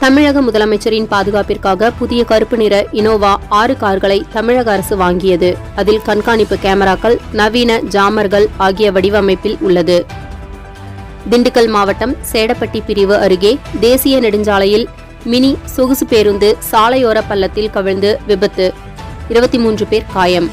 தமிழக முதலமைச்சரின் பாதுகாப்பிற்காக புதிய கருப்பு நிற இனோவா ஆறு கார்களை தமிழக அரசு வாங்கியது. அதில் கண்காணிப்பு கேமராக்கள் நவீன ஜாமர்கள் ஆகிய வடிவமைப்பில் உள்ளது. திண்டுக்கல் மாவட்டம் சேடப்பட்டி பிரிவு அருகே தேசிய நெடுஞ்சாலையில் மினி சொகுசு பேருந்து சாலையோர பள்ளத்தில் கவிழ்ந்து விபத்து. இருபத்தி மூன்று பேர் காயம்.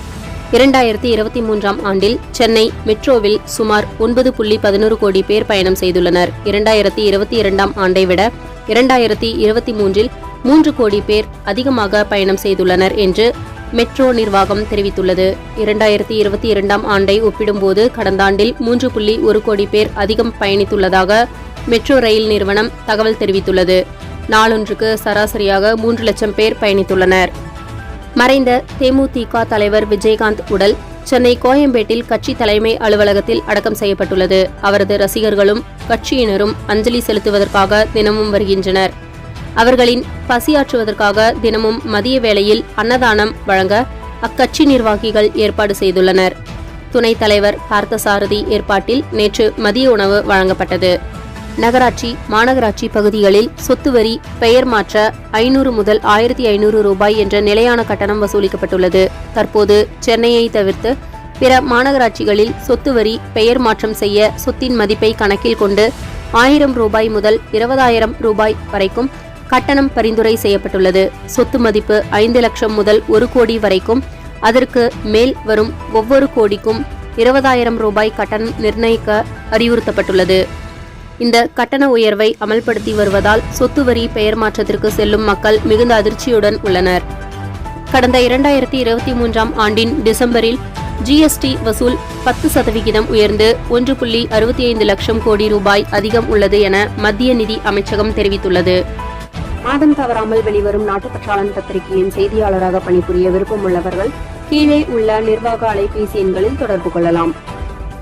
இரண்டாயிரத்தி இருபத்தி மூன்றாம் ஆண்டில் சென்னை மெட்ரோவில் சுமார் ஒன்பது புள்ளி பதினோரு கோடி பேர் பயணம் செய்துள்ளனர். இரண்டாயிரத்தி இருபத்தி இரண்டாம் ஆண்டை விட இரண்டாயிரத்தி இருபத்தி மூன்றில் மூன்று கோடி பேர் அதிகமாக பயணம் செய்துள்ளனர் என்று மெட்ரோ நிர்வாகம் தெரிவித்துள்ளது. இரண்டாயிரத்தி இருபத்தி இரண்டாம் ஆண்டை ஒப்பிடும்போது கடந்த ஆண்டில் மூன்று புள்ளி ஒரு கோடி பேர் அதிகம் பயணித்துள்ளதாக மெட்ரோ ரயில் நிறுவனம் தகவல் தெரிவித்துள்ளது. நாளொன்றுக்கு சராசரியாக மூன்று லட்சம் பேர் பயணித்துள்ளனர். மறைந்த தேமுதிக தலைவர் விஜயகாந்த் உடல் சென்னை கோயம்பேட்டில் கட்சி தலைமை அலுவலகத்தில் அடக்கம் செய்யப்பட்டுள்ளது. அவரது ரசிகர்களும் கட்சியினரும் அஞ்சலி செலுத்துவதற்காக தினமும் வருகின்றனர். அவர்களின் பசியாற்றுவதற்காக தினமும் மதிய வேளையில் அன்னதானம் வழங்க அக்கட்சி நிர்வாகிகள் ஏற்பாடு செய்துள்ளனர். துணைத் தலைவர் பார்த்தசாரதி ஏற்பாட்டில் நேற்று மதிய உணவு வழங்கப்பட்டது. நகராட்சி மாநகராட்சி பகுதிகளில் சொத்து வரி பெயர் மாற்ற ஐநூறு முதல் ஆயிரத்தி ஐநூறு ரூபாய் என்ற நிலையான கட்டணம் வசூலிக்கப்பட்டுள்ளது. தற்போது சென்னையை தவிர்த்து பிற மாநகராட்சிகளில் சொத்து வரி பெயர் மாற்றம் செய்ய சொத்தின் மதிப்பை கணக்கில் கொண்டு ஆயிரம் ரூபாய் முதல் இருபதாயிரம் ரூபாய் வரைக்கும் கட்டணம் பரிந்துரை செய்யப்பட்டுள்ளது. சொத்து மதிப்பு ஐந்து லட்சம் முதல் ஒரு கோடி வரைக்கும் அதற்கு மேல் வரும் ஒவ்வொரு கோடிக்கும் இருபதாயிரம் ரூபாய் கட்டணம் நிர்ணயிக்க அறிவுறுத்தப்பட்டுள்ளது. இந்த கட்டண உயர்வை அமல்படுத்தி வருவதால் சொத்து வரி பெயர் மாற்றத்திற்கு செல்லும் மக்கள் மிகுந்த அதிர்ச்சியுடன் உள்ளனர். கடந்த இரண்டாயிரத்தி இருபத்தி மூன்றாம் ஆண்டின் டிசம்பரில் ஜிஎஸ்டி வசூல் பத்து சதவிகிதம் உயர்ந்து ஒன்று புள்ளி அறுபத்தி ஐந்து லட்சம் கோடி ரூபாய் அதிகம் உள்ளது என மத்திய நிதி அமைச்சகம் தெரிவித்துள்ளது. மாதம் தவறாமல் வெளிவரும் நாட்டுப்பற்றாளன் பத்திரிகையின் செய்தியாளராக பணிபுரிய விருப்பமுள்ளவர்கள் கீழே உள்ள நிர்வாக அலைபேசி எண்களில் தொடர்பு கொள்ளலாம்.